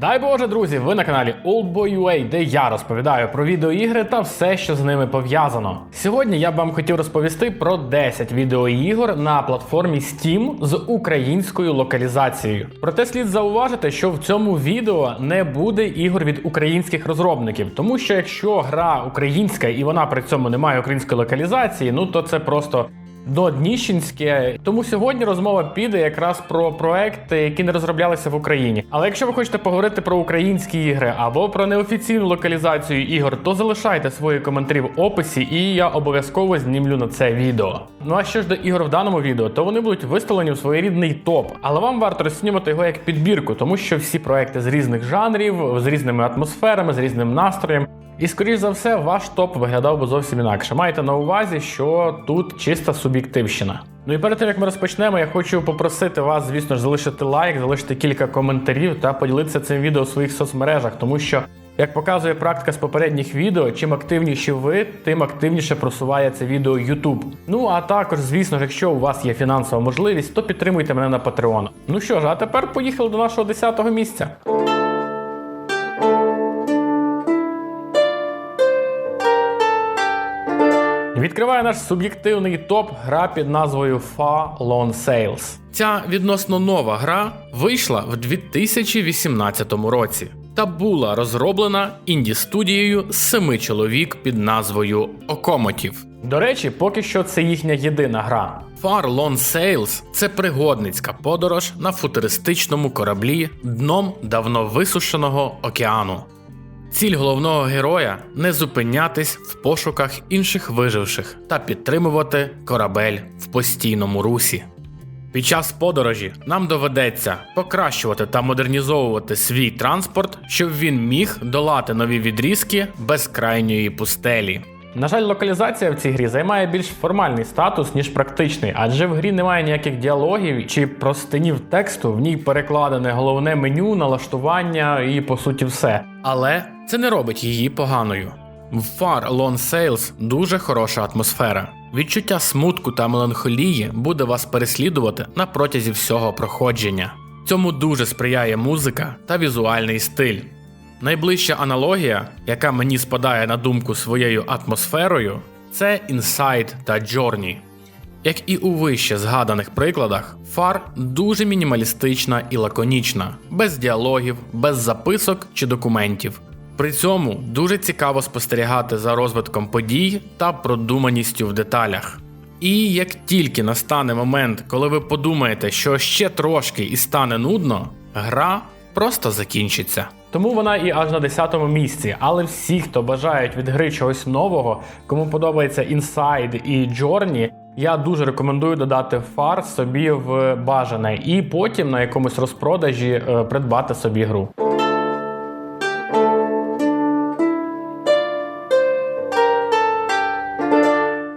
Дай Боже, друзі, ви на каналі Oldboy.ua, де я розповідаю про відеоігри та все, що з ними пов'язано. Сьогодні я б вам хотів розповісти про 10 відеоігор на платформі Steam з українською локалізацією. Проте слід зауважити, що в цьому відео не буде ігор від українських розробників, тому що якщо гра українська і вона при цьому не має української локалізації, ну то це просто до Дніщенське. Тому сьогодні розмова піде якраз про проекти, які не розроблялися в Україні. Але якщо ви хочете поговорити про українські ігри або про неофіційну локалізацію ігор, то залишайте свої коментарі в описі, і я обов'язково знімлю на це відео. Ну а що ж до ігор в даному відео, то вони будуть виставлені в своєрідний топ, але вам варто розцінювати його як підбірку, тому що всі проекти з різних жанрів, з різними атмосферами, з різним настроєм. І скоріш за все, ваш топ виглядав би зовсім інакше. Майте на увазі, що тут чиста суб'єктивщина. Ну і перед тим як ми розпочнемо, я хочу попросити вас, звісно ж, залишити лайк, залишити кілька коментарів та поділитися цим відео у своїх соцмережах, тому що. Як показує практика з попередніх відео, чим активніші ви, тим активніше просуває це відео YouTube. Ну а також, звісно ж, якщо у вас є фінансова можливість, то підтримуйте мене на Patreon. Ну що ж, а тепер поїхали до нашого 10-го місця. Відкриває наш суб'єктивний топ гра під назвою Far Lone Sales. Ця відносно нова гра вийшла в 2018 році та була розроблена інді студією з семи чоловік під назвою Окомотів. До речі, поки що це їхня єдина гра. Far Lone Sails – це пригодницька подорож на футуристичному кораблі дном давно висушеного океану. Ціль головного героя не зупинятись в пошуках інших виживших та підтримувати корабель в постійному русі. Під час подорожі нам доведеться покращувати та модернізовувати свій транспорт, щоб він міг долати нові відрізки безкрайньої пустелі. На жаль, локалізація в цій грі займає більш формальний статус, ніж практичний, адже в грі немає ніяких діалогів чи простинів тексту, в ній перекладене головне меню, налаштування і по суті все. Але це не робить її поганою. В Far Lone Sales дуже хороша атмосфера. Відчуття смутку та меланхолії буде вас переслідувати на протязі всього проходження. Цьому дуже сприяє музика та візуальний стиль. Найближча аналогія, яка мені спадає на думку своєю атмосферою, це Inside та Journey. Як і у вище згаданих прикладах, фар дуже мінімалістична і лаконічна, без діалогів, без записок чи документів. При цьому дуже цікаво спостерігати за розвитком подій та продуманістю в деталях. І як тільки настане момент, коли ви подумаєте, що ще трошки і стане нудно, гра просто закінчиться. Тому вона і аж на 10-му місці. Але всі, хто бажають від гри чогось нового, кому подобається Inside і Journey, я дуже рекомендую додати фар собі в бажане і потім на якомусь розпродажі е, придбати собі гру.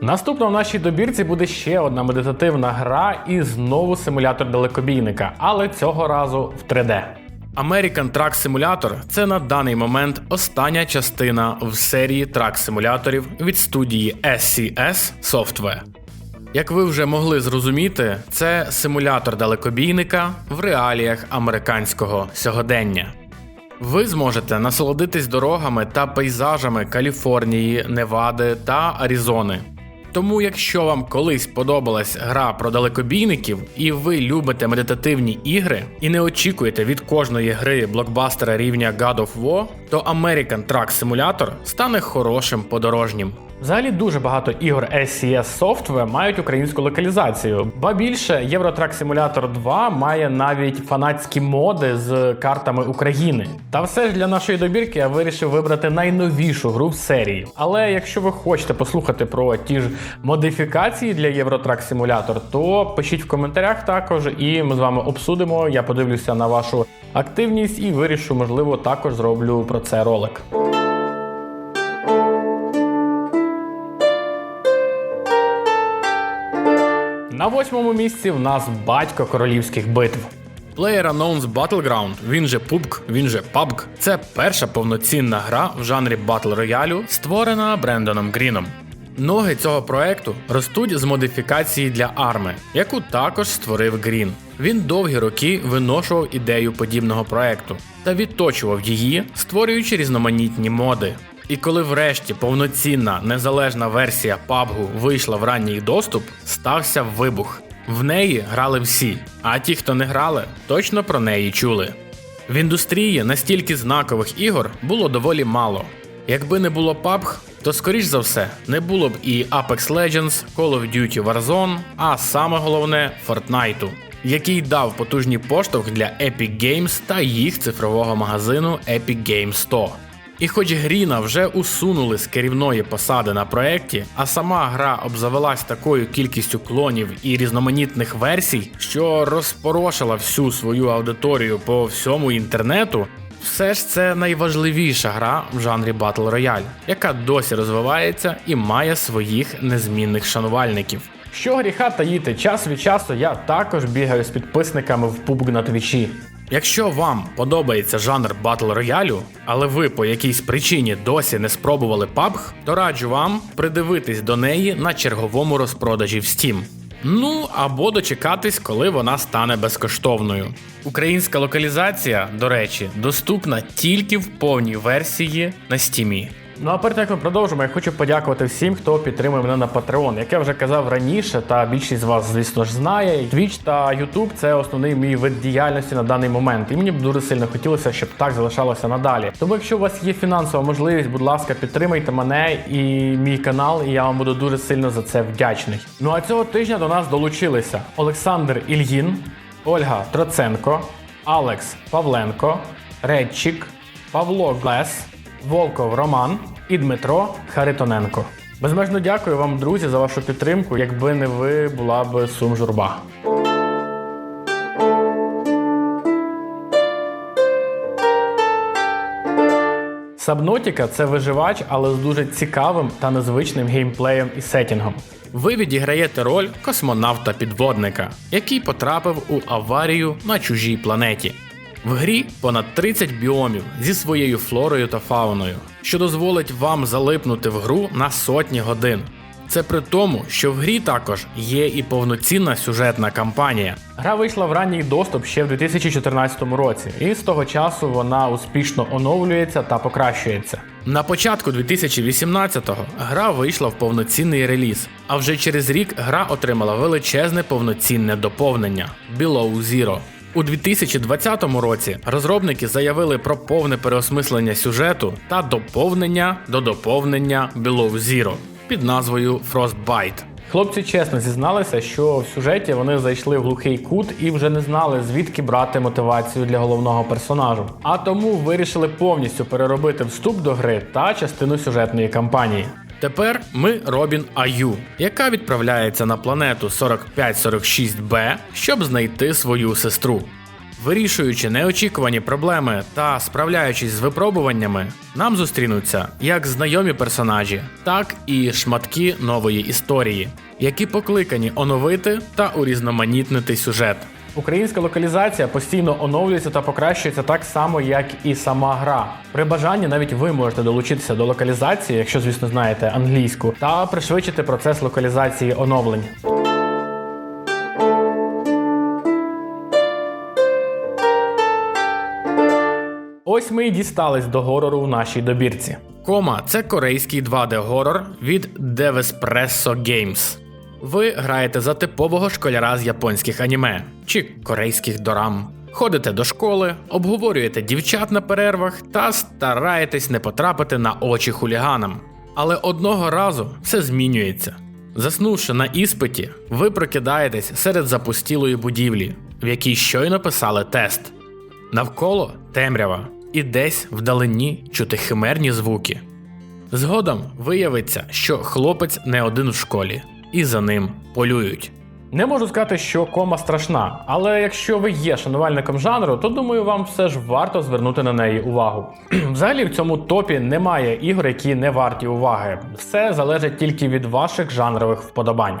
Наступна в нашій добірці буде ще одна медитативна гра і знову симулятор далекобійника, але цього разу в 3D. American Truck Simulator – це на даний момент остання частина в серії трак-симуляторів від студії SCS Software. Як ви вже могли зрозуміти, це симулятор далекобійника в реаліях американського сьогодення. Ви зможете насолодитись дорогами та пейзажами Каліфорнії, Невади та Аризони. Тому, якщо вам колись подобалась гра про далекобійників, і ви любите медитативні ігри і не очікуєте від кожної гри блокбастера рівня God of War, то American Truck Simulator стане хорошим подорожнім. Взагалі дуже багато ігор SCS Software мають українську локалізацію. Ба більше Truck Simulator 2 має навіть фанатські моди з картами України. Та все ж для нашої добірки я вирішив вибрати найновішу гру в серії. Але якщо ви хочете послухати про ті ж модифікації для Truck Simulator, то пишіть в коментарях також, і ми з вами обсудимо. Я подивлюся на вашу активність і вирішу, можливо, також зроблю про це ролик. На восьмому місці в нас батько королівських битв. PlayerUnknown's Battleground, він же PUBG, він же PUBG, це перша повноцінна гра в жанрі Battle Royale, створена Брендоном Гріном. Ноги цього проекту ростуть з модифікації для арми, яку також створив Грін. Він довгі роки виношував ідею подібного проекту та відточував її, створюючи різноманітні моди. І коли врешті повноцінна незалежна версія PUBG вийшла в ранній доступ, стався вибух. В неї грали всі, а ті, хто не грали, точно про неї чули. В індустрії настільки знакових ігор було доволі мало. Якби не було PUBG, то скоріш за все не було б і Apex Legends, Call of Duty Warzone, а саме головне Fortnite, який дав потужний поштовх для Epic Games та їх цифрового магазину Epic Games Store. І хоч Гріна вже усунули з керівної посади на проєкті, а сама гра обзавелась такою кількістю клонів і різноманітних версій, що розпорошила всю свою аудиторію по всьому інтернету, все ж це найважливіша гра в жанрі Battle Royale, яка досі розвивається і має своїх незмінних шанувальників. Що гріха таїти, час від часу я також бігаю з підписниками в PUBG на твічі. Якщо вам подобається жанр батл роялю, але ви по якійсь причині досі не спробували PUBG, то раджу вам придивитись до неї на черговому розпродажі в Steam. Ну або дочекатись, коли вона стане безкоштовною. Українська локалізація, до речі, доступна тільки в повній версії на Steam. Ну а перед як ми продовжимо, я хочу подякувати всім, хто підтримує мене на Patreon. Як я вже казав раніше, та більшість з вас, звісно ж, знає. Twitch та YouTube – це основний мій вид діяльності на даний момент. І мені б дуже сильно хотілося, щоб так залишалося надалі. Тому, якщо у вас є фінансова можливість, будь ласка, підтримайте мене і мій канал, і я вам буду дуже сильно за це вдячний. Ну а цього тижня до нас долучилися Олександр Ільїн, Ольга Троценко, Алекс Павленко, Редчик, Павло Глес. Волков Роман і Дмитро Харитоненко. Безмежно дякую вам, друзі, за вашу підтримку. Якби не ви, була б сум журба. Сабнотіка це виживач, але з дуже цікавим та незвичним геймплеєм і сетінгом. Ви відіграєте роль космонавта-підводника, який потрапив у аварію на чужій планеті. В грі понад 30 біомів зі своєю флорою та фауною, що дозволить вам залипнути в гру на сотні годин. Це при тому, що в грі також є і повноцінна сюжетна кампанія. Гра вийшла в ранній доступ ще в 2014 році, і з того часу вона успішно оновлюється та покращується. На початку 2018-го гра вийшла в повноцінний реліз, а вже через рік гра отримала величезне повноцінне доповнення Below Zero. У 2020 році розробники заявили про повне переосмислення сюжету та доповнення до доповнення Below Zero під назвою Frostbite. Хлопці чесно зізналися, що в сюжеті вони зайшли в глухий кут і вже не знали, звідки брати мотивацію для головного персонажу. А тому вирішили повністю переробити вступ до гри та частину сюжетної кампанії. Тепер ми Робін Аю, яка відправляється на планету 4546Б, щоб знайти свою сестру. Вирішуючи неочікувані проблеми та справляючись з випробуваннями, нам зустрінуться як знайомі персонажі, так і шматки нової історії, які покликані оновити та урізноманітнити сюжет. Українська локалізація постійно оновлюється та покращується так само, як і сама гра. При бажанні навіть ви можете долучитися до локалізації, якщо, звісно, знаєте англійську, та пришвидшити процес локалізації оновлень. Ось ми і дістались до горору в нашій добірці. Кома це корейський 2D-горор від Devespresso Games. Ви граєте за типового школяра з японських аніме чи корейських дорам. Ходите до школи, обговорюєте дівчат на перервах та стараєтесь не потрапити на очі хуліганам. Але одного разу все змінюється. Заснувши на іспиті, ви прокидаєтесь серед запустілої будівлі, в якій щойно писали тест. Навколо темрява, і десь вдалині чути химерні звуки. Згодом виявиться, що хлопець не один в школі, і за ним полюють. Не можу сказати, що кома страшна, але якщо ви є шанувальником жанру, то думаю, вам все ж варто звернути на неї увагу. Взагалі в цьому топі немає ігор, які не варті уваги. Все залежить тільки від ваших жанрових вподобань.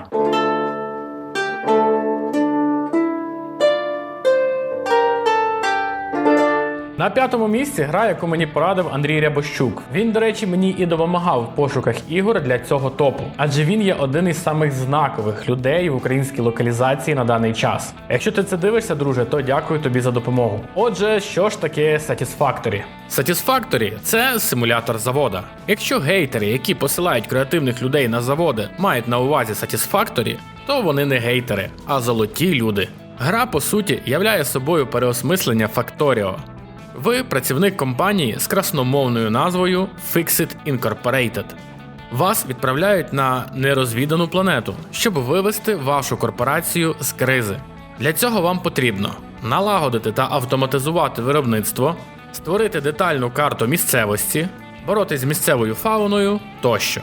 На п'ятому місці гра, яку мені порадив Андрій Рябощук. Він, до речі, мені і допомагав в пошуках ігор для цього топу, адже він є один із самих знакових людей в українській локалізації на даний час. Якщо ти це дивишся, друже, то дякую тобі за допомогу. Отже, що ж таке Satisfactory? Satisfactory – це симулятор завода. Якщо гейтери, які посилають креативних людей на заводи, мають на увазі Satisfactory, то вони не гейтери, а золоті люди. Гра, по суті, являє собою переосмислення Factorio. Ви працівник компанії з красномовною назвою Fixit Incorporated. Вас відправляють на нерозвідану планету, щоб вивести вашу корпорацію з кризи. Для цього вам потрібно налагодити та автоматизувати виробництво, створити детальну карту місцевості, боротись з місцевою фауною тощо.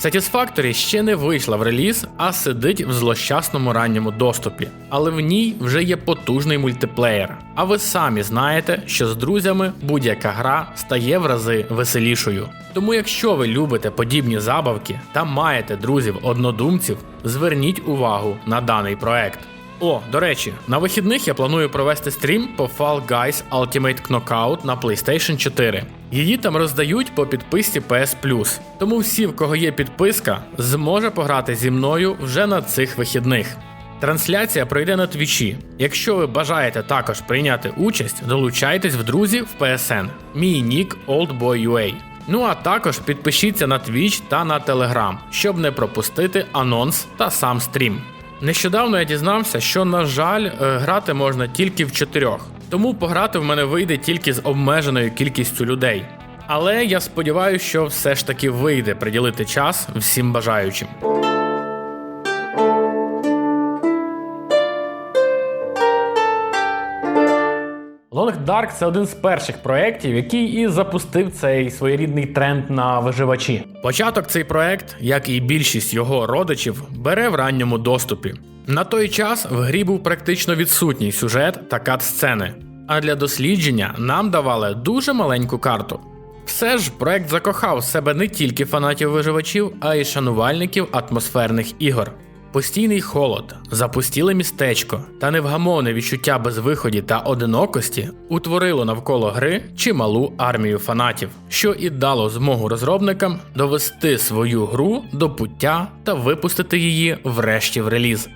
Satisfactory ще не вийшла в реліз, а сидить в злощасному ранньому доступі, але в ній вже є потужний мультиплеєр. А ви самі знаєте, що з друзями будь-яка гра стає в рази веселішою. Тому, якщо ви любите подібні забавки та маєте друзів-однодумців, зверніть увагу на даний проект. О, до речі, на вихідних я планую провести стрім по Fall Guys Ultimate Knockout на PlayStation 4. Її там роздають по підписці PS Plus. Тому всі, в кого є підписка, зможе пограти зі мною вже на цих вихідних. Трансляція пройде на твічі. Якщо ви бажаєте також прийняти участь, долучайтесь в друзі в PSN. Мій нік OldBoyUA. Ну а також підпишіться на Twitch та на Telegram, щоб не пропустити анонс та сам стрім. Нещодавно я дізнався, що, на жаль, е, грати можна тільки в чотирьох, тому пограти в мене вийде тільки з обмеженою кількістю людей. Але я сподіваюся, що все ж таки вийде приділити час всім бажаючим. Long Dark це один з перших проєктів, який і запустив цей своєрідний тренд на виживачі. Початок цей проект, як і більшість його родичів, бере в ранньому доступі. На той час в грі був практично відсутній сюжет та кат-сцени, а для дослідження нам давали дуже маленьку карту. Все ж проект закохав в себе не тільки фанатів виживачів, а й шанувальників атмосферних ігор. Постійний холод, запустіле містечко та невгамовне відчуття безвиході та одинокості утворило навколо гри чималу армію фанатів, що і дало змогу розробникам довести свою гру до пуття та випустити її врешті в реліз.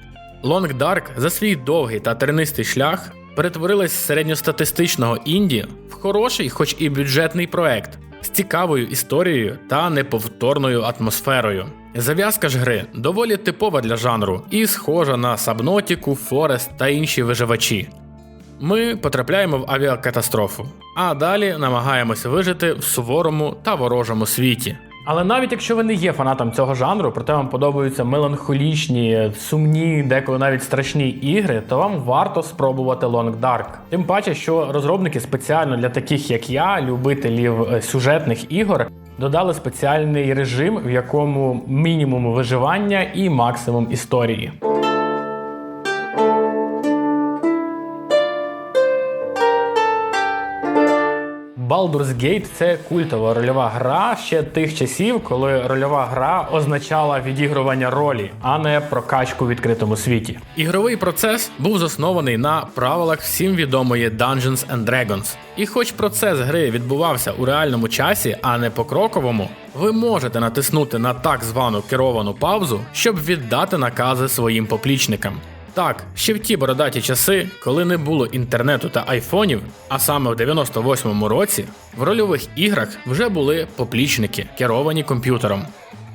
Long Dark за свій довгий та тернистий шлях перетворилась з середньостатистичного інді в хороший, хоч і бюджетний проект з цікавою історією та неповторною атмосферою. Зав'язка ж гри доволі типова для жанру і схожа на Сабнотіку, Форест та інші виживачі. Ми потрапляємо в авіакатастрофу, а далі намагаємося вижити в суворому та ворожому світі. Але навіть якщо ви не є фанатом цього жанру, проте вам подобаються меланхолічні, сумні, деколи навіть страшні ігри, то вам варто спробувати Long Dark. Тим паче, що розробники спеціально для таких як я, любителів е, сюжетних ігор, додали спеціальний режим, в якому мінімум виживання і максимум історії. Baldur's Gate – це культова рольова гра ще тих часів, коли рольова гра означала відігрування ролі, а не прокачку в відкритому світі. Ігровий процес був заснований на правилах всім відомої Dungeons and Dragons. І хоч процес гри відбувався у реальному часі, а не покроковому, ви можете натиснути на так звану керовану паузу, щоб віддати накази своїм поплічникам. Так, ще в ті бородаті часи, коли не було інтернету та айфонів, а саме в 98-му році, в рольових іграх вже були поплічники, керовані комп'ютером.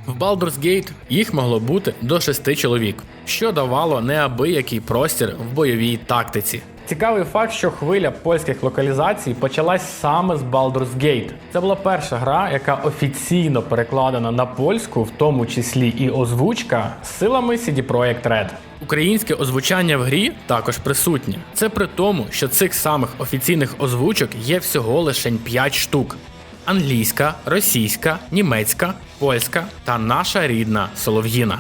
В Baldur's Gate їх могло бути до 6 чоловік, що давало неабиякий простір в бойовій тактиці. Цікавий факт, що хвиля польських локалізацій почалась саме з Baldur's Gate. Це була перша гра, яка офіційно перекладена на польську, в тому числі і озвучка, силами CD Projekt Red. Українське озвучання в грі також присутнє. Це при тому, що цих самих офіційних озвучок є всього лише 5 штук: англійська, російська, німецька, польська та наша рідна солов'їна.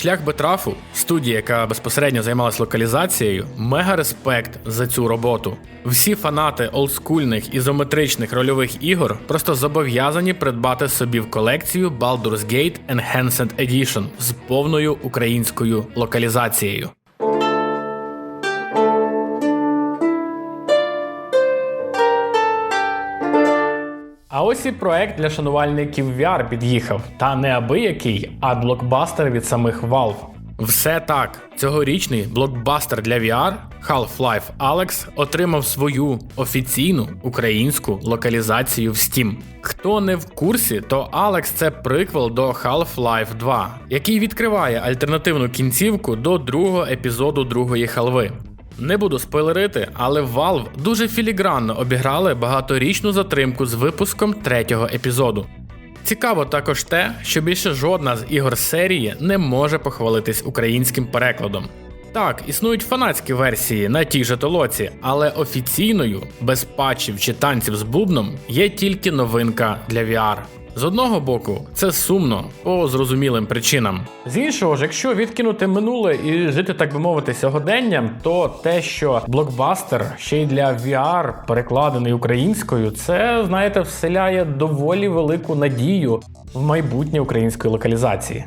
Шлях Бетрафу, студія, яка безпосередньо займалась локалізацією, мега респект за цю роботу. Всі фанати олдскульних ізометричних рольових ігор просто зобов'язані придбати собі в колекцію Baldur's Gate Enhanced Edition з повною українською локалізацією. А ось і проект для шанувальників VR під'їхав. Та не абиякий, а блокбастер від самих Valve. Все так. Цьогорічний блокбастер для VR Half-Life Alex отримав свою офіційну українську локалізацію в Steam. Хто не в курсі, то Alex це приквел до Half-Life 2, який відкриває альтернативну кінцівку до другого епізоду другої халви. Не буду спойлерити, але Valve дуже філігранно обіграли багаторічну затримку з випуском третього епізоду. Цікаво також те, що більше жодна з ігор серії не може похвалитись українським перекладом. Так, існують фанатські версії на тій же толоці, але офіційною, без патчів чи танців з бубном, є тільки новинка для VR. З одного боку, це сумно по зрозумілим причинам. З іншого ж, якщо відкинути минуле і жити, так би мовити, сьогоденням, то те, що блокбастер ще й для VR перекладений українською, це знаєте, вселяє доволі велику надію в майбутнє української локалізації.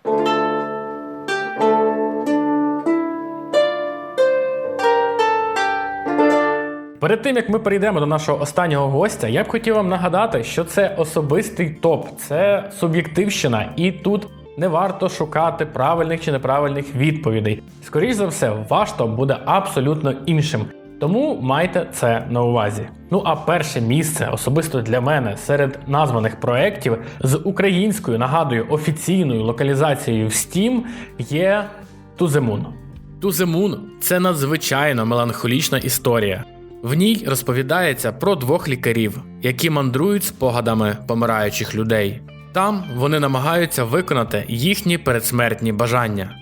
Перед тим як ми перейдемо до нашого останнього гостя, я б хотів вам нагадати, що це особистий топ, це суб'єктивщина, і тут не варто шукати правильних чи неправильних відповідей. Скоріше за все, ваш топ буде абсолютно іншим. Тому майте це на увазі. Ну а перше місце особисто для мене серед названих проєктів з українською, нагадую, офіційною локалізацією в Steam є The Moon – це надзвичайно меланхолічна історія. В ній розповідається про двох лікарів, які мандрують спогадами помираючих людей. Там вони намагаються виконати їхні передсмертні бажання.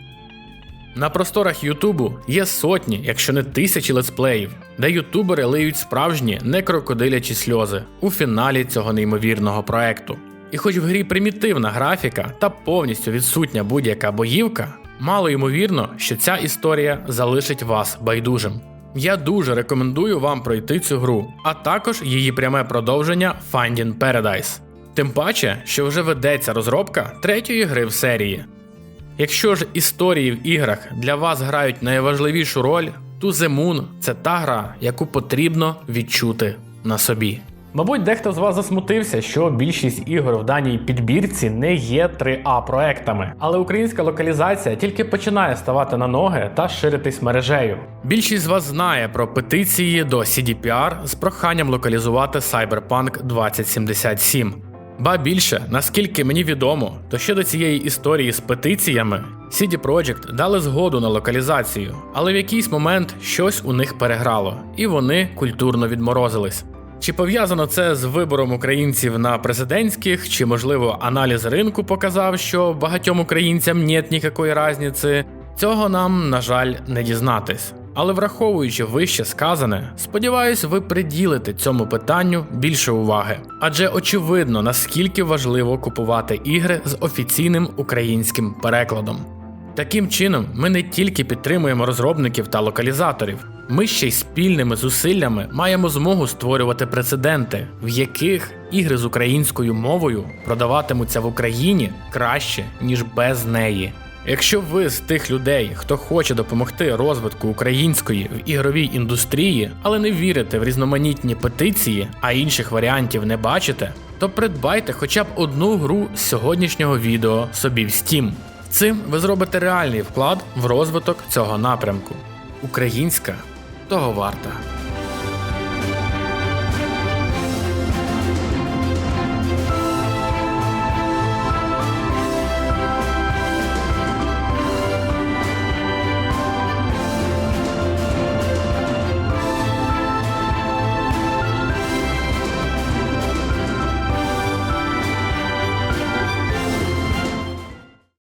На просторах Ютубу є сотні, якщо не тисячі летсплеїв, де ютубери лиють справжні не крокодилячі сльози у фіналі цього неймовірного проекту. І хоч в грі примітивна графіка та повністю відсутня будь-яка боївка, мало ймовірно, що ця історія залишить вас байдужим. Я дуже рекомендую вам пройти цю гру, а також її пряме продовження Finding Paradise. Тим паче, що вже ведеться розробка третьої гри в серії. Якщо ж історії в іграх для вас грають найважливішу роль, то The Moon – це та гра, яку потрібно відчути на собі. Мабуть, дехто з вас засмутився, що більшість ігор в даній підбірці не є 3А проектами, але українська локалізація тільки починає ставати на ноги та ширитись мережею. Більшість з вас знає про петиції до CDPR з проханням локалізувати Cyberpunk 2077. Ба більше, наскільки мені відомо, то ще до цієї історії з петиціями CD Projekt дали згоду на локалізацію, але в якийсь момент щось у них переграло, і вони культурно відморозились. Чи пов'язано це з вибором українців на президентських, чи можливо аналіз ринку показав, що багатьом українцям нет ніякої різниці? Цього нам, на жаль, не дізнатись. Але враховуючи вище сказане, сподіваюсь, ви приділите цьому питанню більше уваги, адже очевидно наскільки важливо купувати ігри з офіційним українським перекладом. Таким чином, ми не тільки підтримуємо розробників та локалізаторів, ми ще й спільними зусиллями маємо змогу створювати прецеденти, в яких ігри з українською мовою продаватимуться в Україні краще, ніж без неї. Якщо ви з тих людей, хто хоче допомогти розвитку української в ігровій індустрії, але не вірите в різноманітні петиції, а інших варіантів не бачите, то придбайте хоча б одну гру з сьогоднішнього відео собі в Steam. Цим ви зробите реальний вклад в розвиток цього напрямку. Українська того варта.